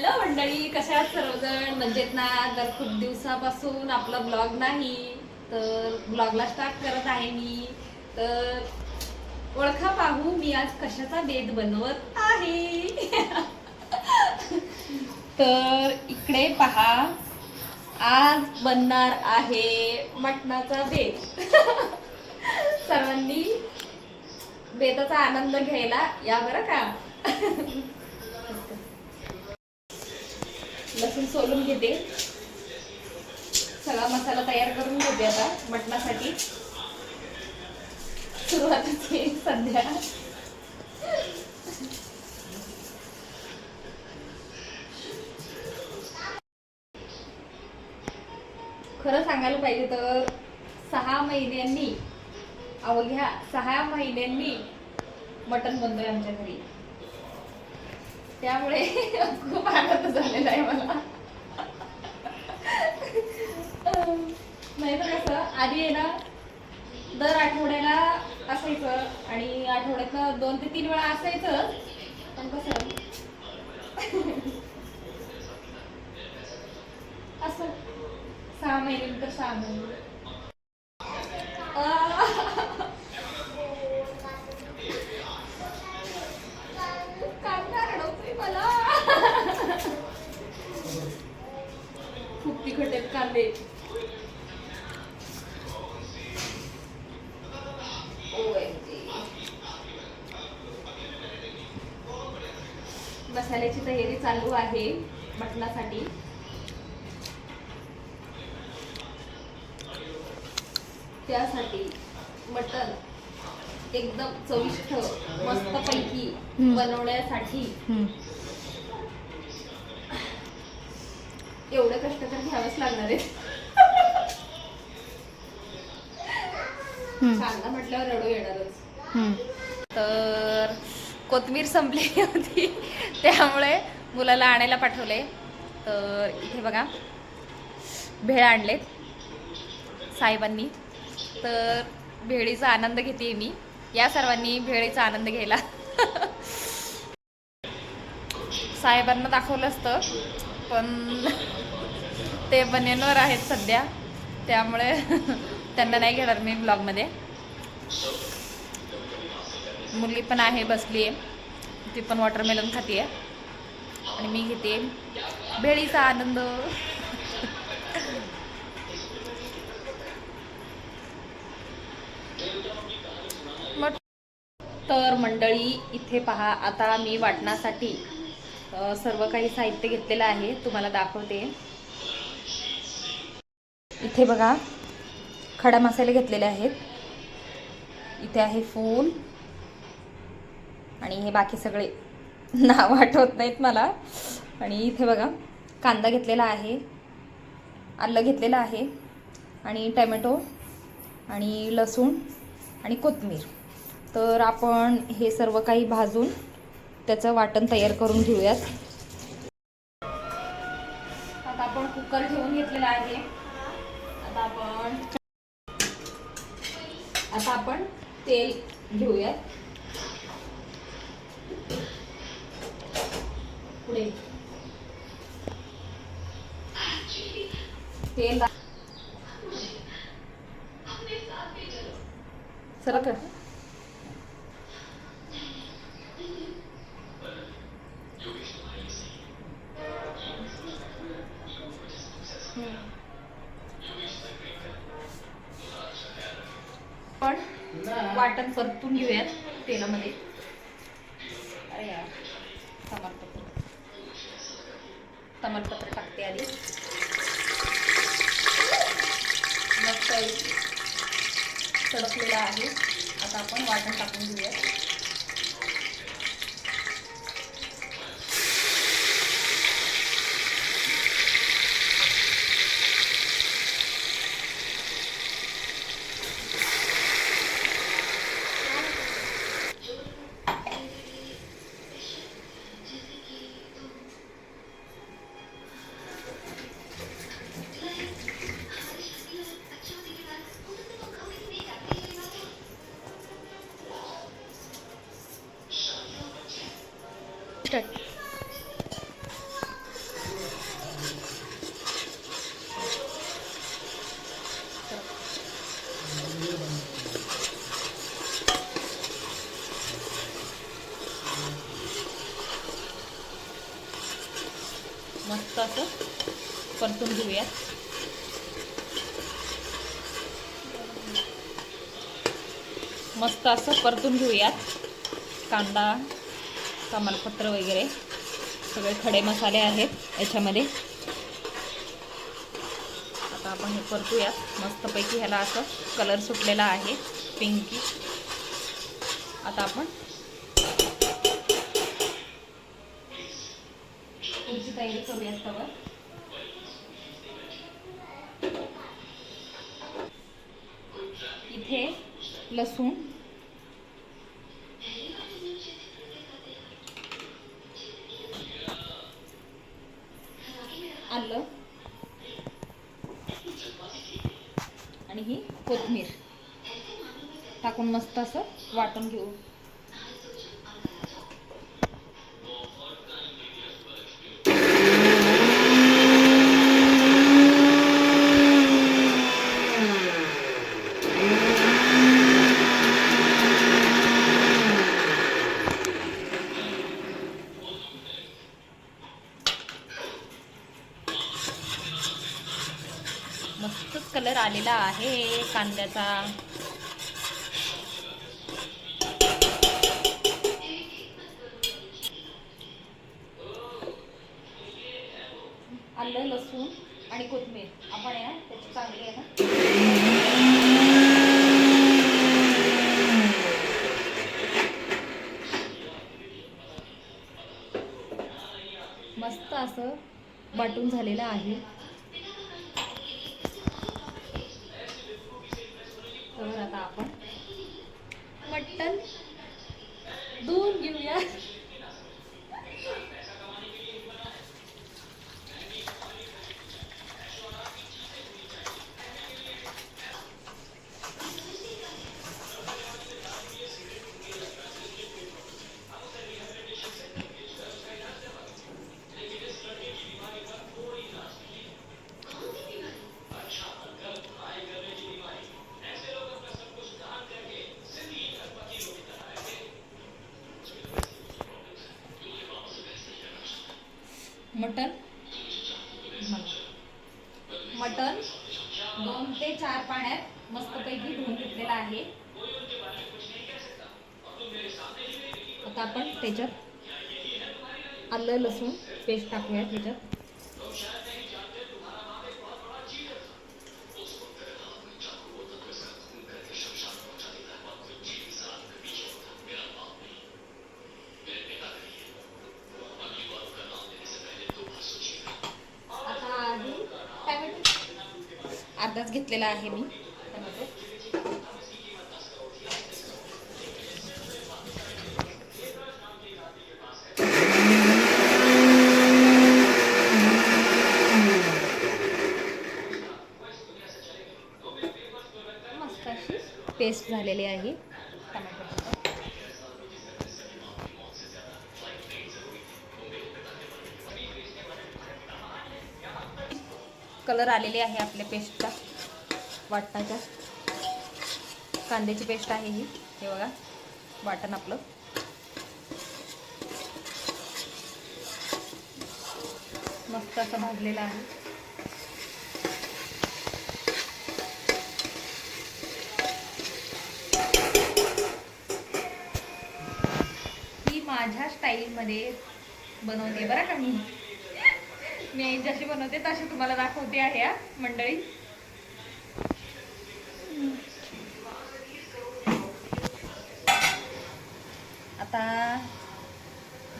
Hello मंडळी कशा आहात सर्वजण? मजेत ना? तर खूप दिवसापासून आपला ब्लॉग नाही तर ब्लॉगला स्टार्ट करत आहे मी. तर ओळखा पाहू मी आज कशाचा बेद बनवत आहे. तर इकडे पहा आज बनणार आहे मटणाचा बेत. सर्वांनी बेताचा आनंद घ्यायला या बरं का? लसूण सोलून घेते. सगळा मसाला तयार करून घेते आता मटणासाठी. सुरुवात सध्या. खरं सांगायला पाहिजे तर सहा महिन्यांनी अवघ्या सहा महिन्यांनी मटण बनतोय आमच्या घरी. त्यामुळे खूप आनंद झालेला आहे मला. नाही तर कसं आधी आहे ना दर आठवड्याला असायचं आणि आठवड्यातनं दोन ते तीन वेळा असायचं पण कसं असं. सहा महिन्यानंतर सहा महिने कांदा रडवतोय मला खूप तिखट आहेत कांदे OMG. मसाल्याची तयारी चालू आहे मटणासाठी. त्यासाठी मटण एकदम चविष्ट मस्तपैकी हम्म. बनवण्यासाठी एवढे कष्ट तर घ्यावेच लागणार आहे. कांदा म्हटल्यावर रडू येणारच. तर कोथमीर संपली होती. त्यामुळे मुलाला आणायला पाठवले. तर इथे बघा भेळ आणलेत साहेबांनी. तर भेळीचा आनंद घेते मी. या सर्वांनी भेळीचा आनंद घ्यायला. साहेबांना दाखवलं असतं पण ते बनेनवर आहेत सध्या. त्यामुळे त्यांना नाही घेणार मी ब्लॉगमध्ये मुलगी पण आहे बसली आहे ती पण वॉटरमेलन खाते आणि मी घेते भेळीचा आनंद. मग तर मंडळी इथे पहा आता मी वाटण्यासाठी सर्व काही साहित्य घेतलेलं आहे. तुम्हाला दाखवते. इथे बघा खडा मसाले घेतलेले आहेत. इथे आहे फूल. आणि हे बाकी सगळे नाव आठवत नाहीत मला. आणि इथे बघा कांदा घेतलेला आहे आलं घेतलेलं आहे आणि टॅमॅटो आणि लसूण आणि कोथिंबीर. तर आपण हे सर्व काही भाजून त्याचं वाटण तयार करून घेऊयात. आता आपण कुकर ठेवून घेतलेला आहे. आता आपण आता आपण तेल घेऊयात. पुढे तेल तमालपत्र टाकते आधी. मस्त तडकलेला आहे. आता आपण वाटण टाकून घेऊया. परतून घेऊयात. मस्त असं परतून घेऊयात. कांदा तमालपत्र वगैरे. सगळे खडे मसाले आहेत याच्यामध्ये. आता आपण हे परतूयात. मस्तपैकी ह्याला असं कलर सुटलेला आहे. पिंकी. आता आपण पुढची तयारी करूयात तवर लसूण. आलं. आणि ही कोथमीर. टाकून मस्त असं वाटून घेऊ. मस्तच आहे कांद्याचा. आलं लसूण आणि कोथमीर आपण आहे ना त्याची चांगली आहे ना. मस्त असं वाटून झालेलं आहे तर आता आपण मटण धुवून घेऊया मटण मटण दोन ते चार पाण्यात मस्तपैकी धुवून घेतलेलं आहे आता त्याच्यात आलं लसूण पेस्ट टाकूया त्याच्यात आधी अर्धाच घेतलेला आहे मी. पेस्ट झालेली आहे. कलर आलेले आहे आपल्या पेस्टचा वाटणाच्या कांद्याची पेस्ट आहे ही. हे बघा वाटण आपलं. मस्त असं भाजलेलं आहे ही माझ्या स्टाईलमध्ये बनवते. बरं का मी? मी जशी बनवते तशी तुम्हाला दाखवते आहे या मंडळी. आता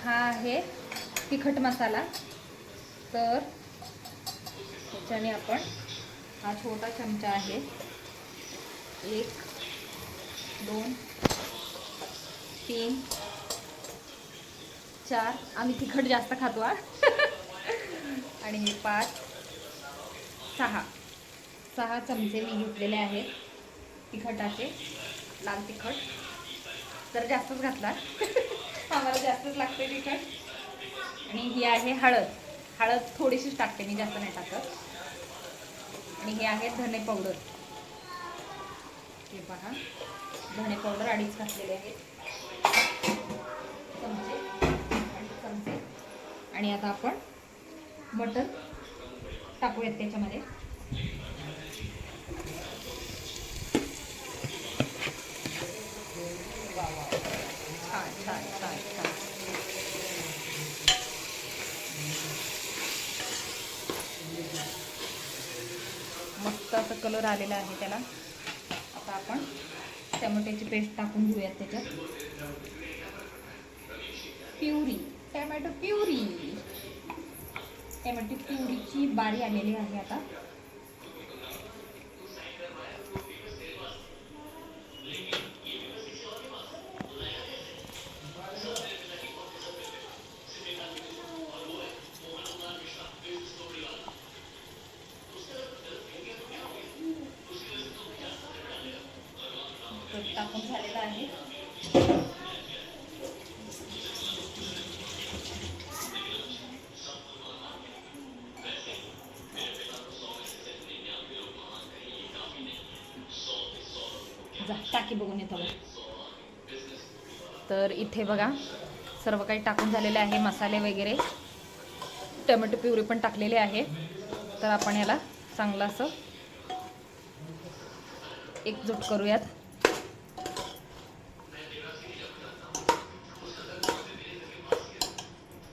हा आहे तिखट मसाला. तर त्याच्याने आपण हा छोटा चमचा आहे. एक दोन तीन चार. आम्ही तिखट जास्त खातो आणि हे पाच. सहा. सहा चमचे मी घेतलेले आहेत तिखटाचे लाल तिखट. तर जास्तच घातला. आम्हाला जास्तच लागते तिखट. आणि ही आहे हळद. हळद थोडीशीच टाकते मी जास्त नाही टाकत. आणि हे आहे धने पावडर. हे पहा. धने पावडर अडीच घातलेले आहेत. आणि आता आपण मटर टाकूयात त्याच्यामध्ये. छान छान छान छान मस्त असं कलर आलेला आहे त्याला. आता आपण टॅमॅटोची पेस्ट टाकून घेऊयात त्याच्यात. प्युरी. Tomato puree. टॅमॅटो प्युरीची बारी आलेली आहे आता. टाकून झालेला आहे जा टाकी तर इथे बघा सर्व काही टाकून झालेले आहे मसाले वगैरे. टमॅटो प्युरी पण टाकलेले आहे. तर आपण याला चांगलं असं एकजूट करूयात.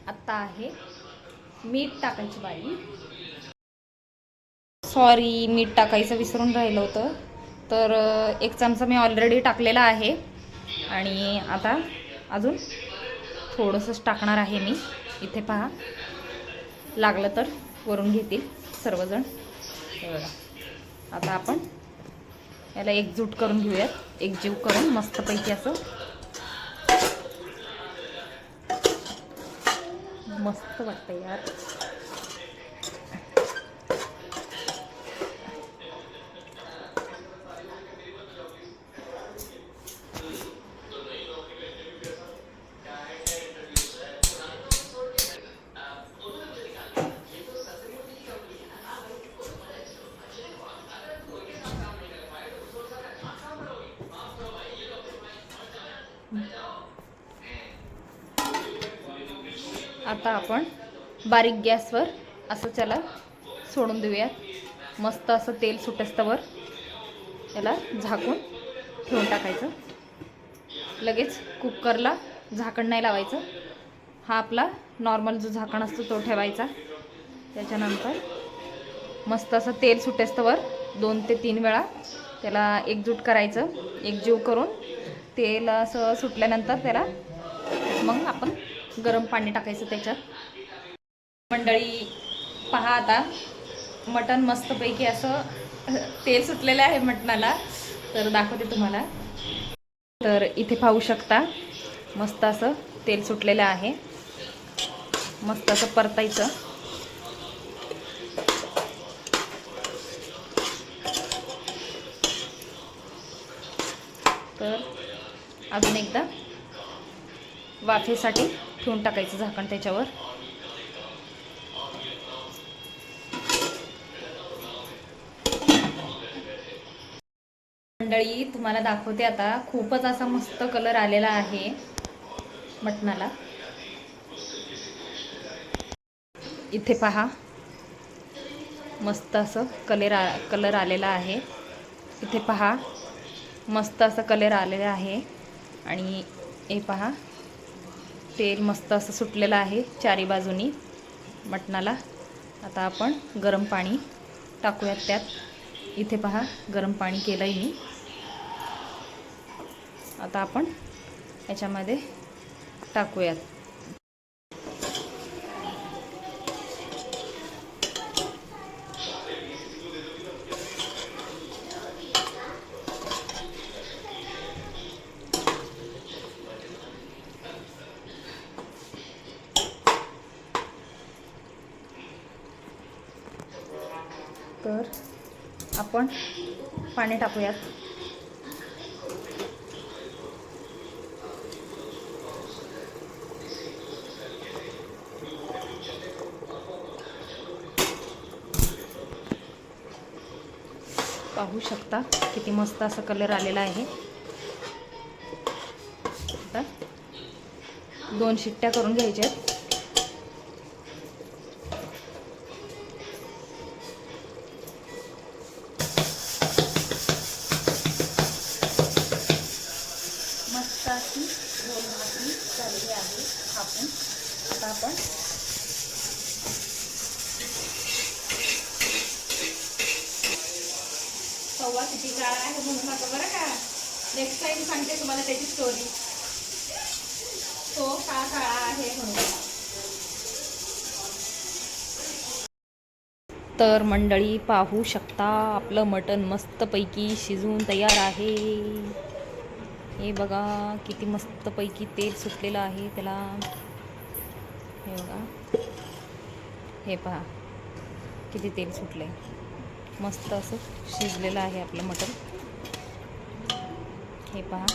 आत्ता आहे मीठ टाकायची बाई. सॉरी मीठ टाकायचं विसरून राहिलं होतं. तर एक चमचा मी ऑलरेडी टाकलेला आहे. आणि आता अजून थोडंसंच टाकणार आहे मी. इथे पहा. लागलं तर वरून घेतील सर्वजण. आता आपण याला एकजूट करून घेऊयात. एकजीव करून मस्तपैकी असं मस्त वाटतं यार. आता आपण बारीक गॅसवर असं त्याला सोडून देऊयात. मस्त असं तेल सुटस्तवर याला झाकून ठेवून टाकायचं. लगेच कुकरला झाकण नाही लावायचं. हा आपला नॉर्मल जो झाकण असतो तो ठेवायचा. त्याच्यानंतर मस्त असं तेल सुटेस्तवर दोन ते तीन वेळा त्याला एकजूट करायचं. एकजीव करून तेल असं सुटल्यानंतर त्याला मग आपण गरम पाणी टाकायचं त्याच्यात. मंडळी पहा आता. मटण मस्तपैकी असं तेल सुटलेलं आहे मटणाला. तर दाखवते तुम्हाला. तर इथे पाहू शकता मस्त असं तेल सुटलेलं आहे. मस्त असं परतायचं. तर अजून एकदा वाफेसाठी ठेवून टाकायचं झाकण त्याच्यावर. मंडळी तुम्हाला दाखवते आता. खूपच असा मस्त कलर आलेला आहे मटणाला. इथे पहा. मस्त असं कलर आ कलर आलेला आहे. इथे पहा. मस्त असं कलर आलेला आहे. आणि हे पहा. तेल मस्त असं सुटलेलं आहे चारी बाजूनी मटणाला. आता आपण गरम पाणी टाकूयात त्यात. इथे पहा गरम पाणी केलं आहे मी. आता आपण याच्यामध्ये टाकूयात. पाणी टाकूयात. पाहू शकता किती मस्त असा कलर आलेला आहे. आता दोन शिट्ट्या करून घ्यायच्या आहेत आता आपण. सव्वा किती गाळ आहे बरं का. नेक्स्ट सांगते तुम्हाला त्याची स्टोरी तो का काळा आहे म्हणून. तर मंडळी पाहू शकता आपलं मटण मस्तपैकी शिजवून तयार आहे. हे बघा किती मस्तपैकी तेल सुटलेलं आहे त्याला. हे बघा. हे पहा. किती तेल सुटले मस्त असं शिजलेलं आहे आपलं मटण. हे पहा.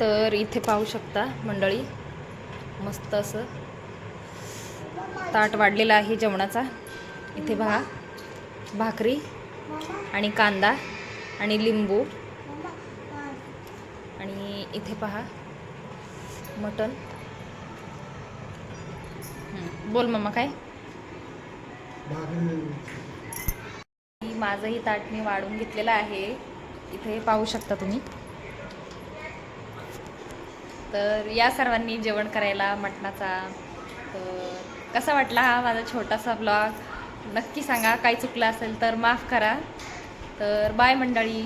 तर इथे पाहू शकता मंडळी मस्त असं ताट वाढलेलं आहे जेवणाचा. इथे पहा. भाकरी आणि कांदा आणि लिंबू. आणि इथे पहा. मटन बोल मम्मा काय? माझंही ताट मी वाढून घेतलेलं आहे. इथे पाहू शकता तुम्ही. तर या सर्वांनी जेवण करायला मटणाचा. तर कसा वाटला हा माझा छोटासा ब्लॉग नक्की सांगा. काही चुकलं असेल तर माफ करा. तर बाय मंडळी.